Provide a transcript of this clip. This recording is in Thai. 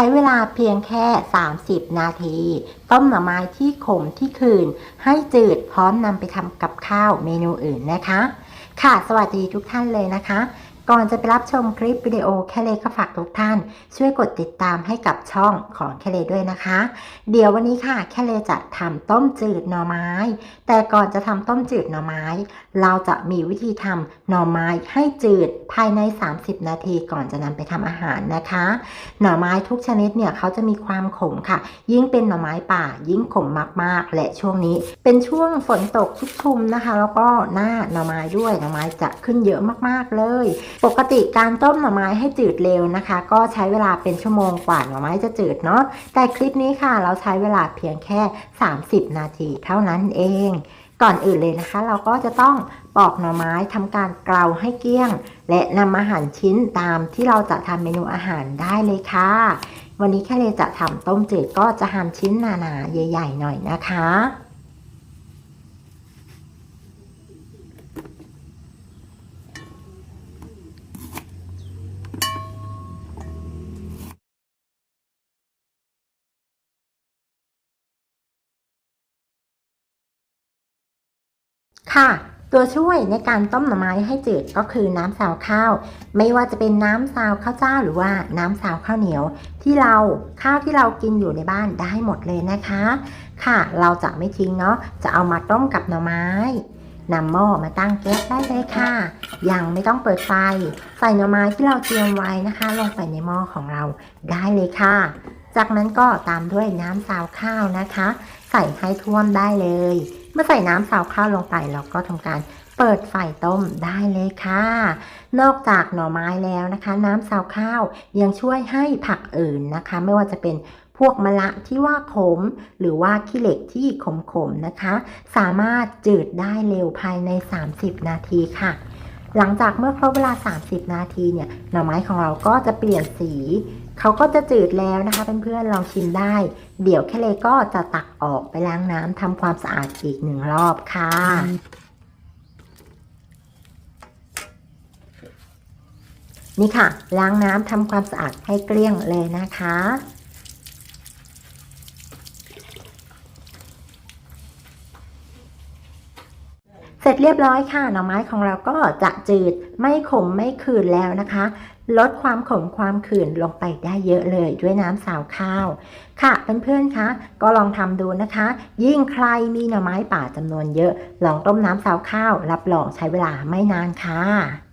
ช้เวลาเพียงแค่ 30 นาที ต้มหน่อไม้ที่ขมที่คืน ให้จืดพร้อมนำไปทำกับข้าวเมนูอื่นนะคะ ค่ะ สวัสดีทุกท่านเลยนะคะ ก่อนจะไปรับชมคลิปวิดีโอแคเลก็ฝากทุกท่าน ช่วยกดติดตามให้กับช่องของแคเลด้วยนะคะ เดี๋ยววันนี้ค่ะแคเลจะทำต้มจืดหน่อไม้ แต่ก่อนจะทำต้มจืดหน่อไม้ เราจะมีวิธีทำหน่อไม้ให้จืดภายใน 30 นาทีก่อนจะนำไปทำอาหารนะคะ หน่อไม้ทุกชนิดเนี่ยเขาจะมีความขมค่ะ ยิ่งเป็นหน่อไม้ป่า ยิ่งขมมากๆ และช่วงนี้ เป็นช่วงฝนตกชุกชุมนะคะ แล้วก็หน้าหน่อไม้ด้วยหน่อไม้จะขึ้นเยอะมากๆเลยปกติการต้มหน่อไม้ให้จืดเร็วนะคะ ก็ใช้เวลาเป็นชั่วโมงกว่าหน่อไม้จะจืดเนาะแต่คลิปนี้ค่ะ เราใช้เวลาเพียงแค่ 30 นาทีเท่านั้นเอง ก่อนอื่นเลยนะคะ เราก็จะต้องปอกหน่อไม้ทำการเกลาให้เกลี้ยง และนำอาหารชิ้นตามที่เราจะทำเมนูอาหารได้เลยค่ะ วันนี้แค่เลยจะทำต้มจืดก็จะหั่นชิ้นหนาๆใหญ่ ๆ หน่อยนะคะ ค่ะ ตัวช่วยในการต้มหน่อไม้ให้จืดก็คือน้ำซาวข้าว ไม่ว่าจะเป็นน้ำซาวข้าวเจ้าหรือว่าน้ำซาวข้าวเหนียว ที่เราข้าวที่เรากินอยู่ในบ้านได้หมดเลยนะคะ ค่ะ เราจะไม่ทิ้งเนาะจะเอามาต้มกับหน่อไม้นำหม้อมาตั้งแก๊สได้เลยค่ะ ยังไม่ต้องเปิดไฟ ใส่หน่อไม้ที่เราเตรียมไว้นะคะ ลงไปในหม้อของเราได้เลยค่ะ จากนั้นก็ตามด้วยน้ำซาวข้าวนะคะ ใส่ให้ท่วมได้เลย มื่อใส่น้ำซาวข้าวลงไปเราก็ทำการเปิดไฟต้มได้เลยค่ะ นอกจากหน่อไม้แล้วนะคะ น้ำซาวข้าวยังช่วยให้ผักอื่นนะคะ ไม่ว่าจะเป็นพวกมะละที่ว่าขม หรือว่าขี้เหล็กที่ขมๆนะคะ สามารถจืดได้เร็วภายใน 30 นาทีค่ะ หลังจากเมื่อครบเวลา 30 นาทีเนี่ยหน่อไม้ของเราก็จะเปลี่ยนสี เขาก็จะจืดแล้วนะคะเพื่อนๆลองชิมได้ เดี๋ยวแค่เลยก็จะตักออกไปล้างน้ำทำความสะอาดอีกหนึ่งรอบค่ะนี่ค่ะ ล้างน้ำทำความสะอาดให้เกลี้ยงเลยนะคะ ร็จเรียบร้อยค่ะหน่อไม้ของเราก็จะจืดไม่ขมไม่ขืนแล้วนะคะ ลดความขมความขื่นลงไปได้เยอะเลยด้วยน้ำสาวข้าว ค่ะเพื่อนๆคะก็ลองทำดูนะคะ ยิ่งใครมีหน่อไม้ป่าจำนวนเยอะ ลองต้มน้ำสาวข้าว รับรองใช้เวลาไม่นานค่ะ